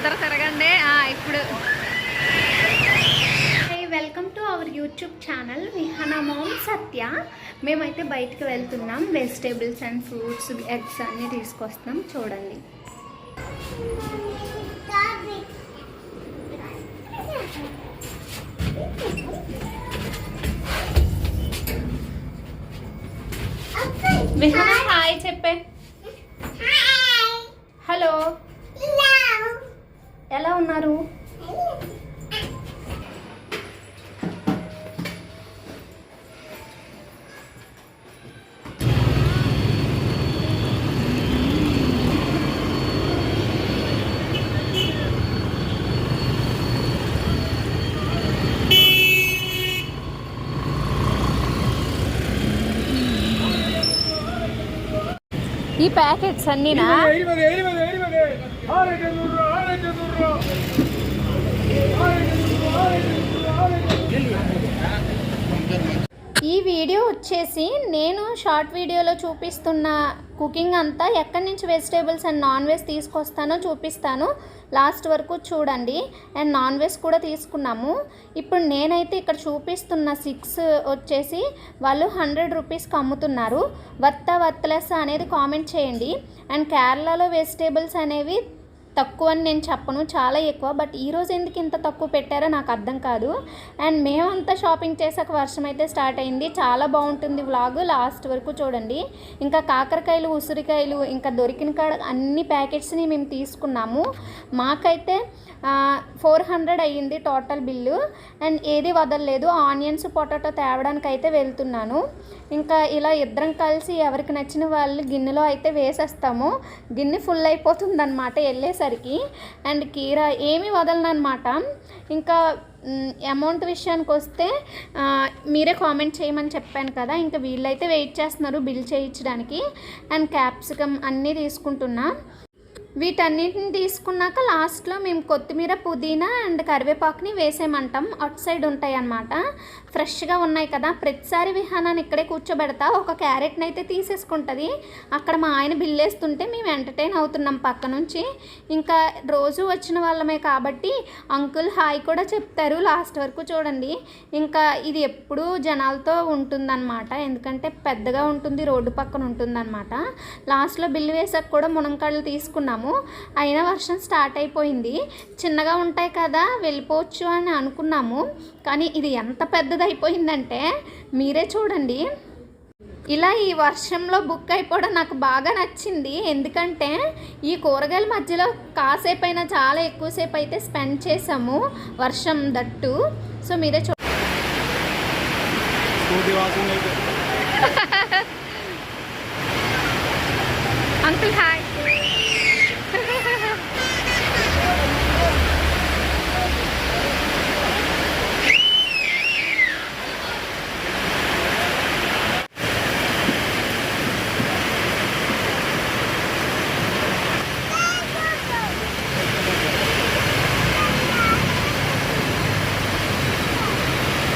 ఇద్దరు తిరగండి. ఇప్పుడు. Welcome to our YouTube channel Vihana mom Satya మేమైతే బయటకు వెళ్తున్నాం. వెజిటేబుల్స్ అండ్ ఫ్రూట్స్ ఎగ్స్ అన్నీ తీసుకొస్తాం చూడండి. విహానా హాయ్ చెప్పే. హలో ఎలా ఉన్నారు? ఈ ప్యాకెట్స్ అన్నీనా? ఈ వీడియో వచ్చేసి నేను షార్ట్ వీడియోలో చూపిస్తున్న కుకింగ్ అంతా ఎక్కడి నుంచి వెజిటేబుల్స్ అండ్ నాన్ వెజ్ తీసుకొస్తానో చూపిస్తాను. లాస్ట్ వరకు చూడండి. అండ్ నాన్ వెజ్ కూడా తీసుకున్నాము. ఇప్పుడు నేనైతే ఇక్కడ చూపిస్తున్న సిక్స్ వచ్చేసి వాళ్ళు హండ్రెడ్ రూపీస్కి అమ్ముతున్నారు వర్త వర్త్లెస్ అనేది కామెంట్ చేయండి. అండ్ కేరళలో వెజిటేబుల్స్ అనేవి తక్కువ అని నేను చెప్పను చాలా ఎక్కువ. బట్ ఈ రోజు ఎందుకు ఇంత తక్కువ పెట్టారో నాకు అర్థం కాదు. అండ్ మేమంతా షాపింగ్ చేసాక వర్షం అయితే స్టార్ట్ అయింది. చాలా బాగుంటుంది వ్లాగ్ లాస్ట్ వరకు చూడండి. ఇంకా కాకరకాయలు ఉసిరికాయలు ఇంకా దొరికిన కాడ అన్ని ప్యాకెట్స్ని మేము తీసుకున్నాము. మాకైతే ఫోర్ హండ్రెడ్ అయ్యింది టోటల్ బిల్లు. అండ్ ఏది వదలలేదు. ఆనియన్స్ పొటాటో తేవడానికి అయితే వెళ్తున్నాను. ఇంకా ఇలా ఇద్దరం కలిసి ఎవరికి నచ్చిన వాళ్ళు గిన్నెలో అయితే వేసేస్తాము. గిన్నె ఫుల్ అయిపోతుంది అనమాట వెళ్ళేసరికి అండ్ కీర ఏమీ వదలనమాట ఇంకా అమౌంట్ విషయానికి వస్తే మీరే కామెంట్ చేయమని చెప్పాను కదా ఇంకా వీళ్ళైతే వెయిట్ చేస్తున్నారు బిల్ చేయించడానికి. అండ్ క్యాప్సికమ్ అన్నీ తీసుకుంటున్నా. వీటన్నిటిని తీసుకున్నాక లాస్ట్లో మేము కొత్తిమీర పుదీనా అండ్ కరివేపాకుని వేసేమంటాం. అటు సైడ్ ఉంటాయి అన్నమాట ఫ్రెష్గా ఉన్నాయి కదా. ప్రతిసారి విహానాన్ని ఇక్కడే కూర్చోబెడతా. ఒక క్యారెట్ని అయితే తీసేసుకుంటుంది. అక్కడ మా ఆయన బిల్లేస్తుంటే మేము ఎంటర్టైన్ అవుతున్నాం పక్క నుంచి ఇంకా రోజు వచ్చిన వాళ్ళమే కాబట్టి అంకుల్ హాయ్ కూడా చెప్తారు లాస్ట్ వరకు చూడండి. ఇంకా ఇది ఎప్పుడూ జనాలతో ఉంటుందన్నమాట. ఎందుకంటే పెద్దగా ఉంటుంది రోడ్డు పక్కన ఉంటుందన్నమాట. లాస్ట్లో బిల్లు వేసాక కూడా మునంకాళ్ళు తీసుకున్నాము. అయిన అయినా వర్షం స్టార్ట్ అయిపోయింది. చిన్నగా ఉంటాయి కదా వెళ్ళిపోవచ్చు అని అనుకున్నాము. కానీ ఇది ఎంత పెద్దదైపోయిందంటే మీరే చూడండి. ఇలా ఈ వర్షంలో బుక్ అయిపోవడం నాకు బాగా నచ్చింది. ఎందుకంటే ఈ కూరగాయల మధ్యలో కాసేపు అయినా చాలా ఎక్కువసేపు అయితే స్పెండ్ చేసాము వర్షం దట్టు. సో మీరే చూ అంకుల్ హాయ్.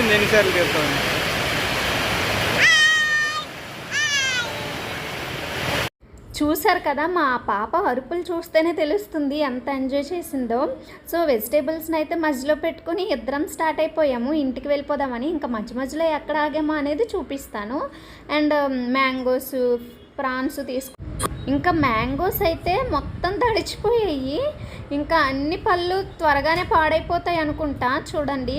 ఎన్నిసార్లు తీరుతాం చూసారు కదా మా పాప అరుపులు చూస్తేనే తెలుస్తుంది ఎంత ఎంజాయ్ చేసిందో. సో వెజిటేబుల్స్ని అయితే మధ్యలో పెట్టుకుని ఇద్దరం స్టార్ట్ అయిపోయాము ఇంటికి వెళ్ళిపోదామని. ఇంకా మధ్య మధ్యలో ఎక్కడ ఆగామో అనేది చూపిస్తాను. అండ్ um, మ్యాంగోస్ ప్రాన్స్ తీసుకు ఇంకా మ్యాంగోస్ అయితే మొత్తం తడిచిపోయాయి. ఇంకా అన్ని పళ్ళు త్వరగానే పాడైపోతాయి అనుకుంటా. చూడండి.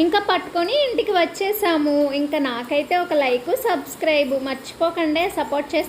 ఇంకా పట్టుకొని ఇంటికి వచ్చేసాము. ఇంకా నాకైతే ఒక లైక్ సబ్స్క్రైబ్ మర్చిపోకండి. సపోర్ట్ చేసిన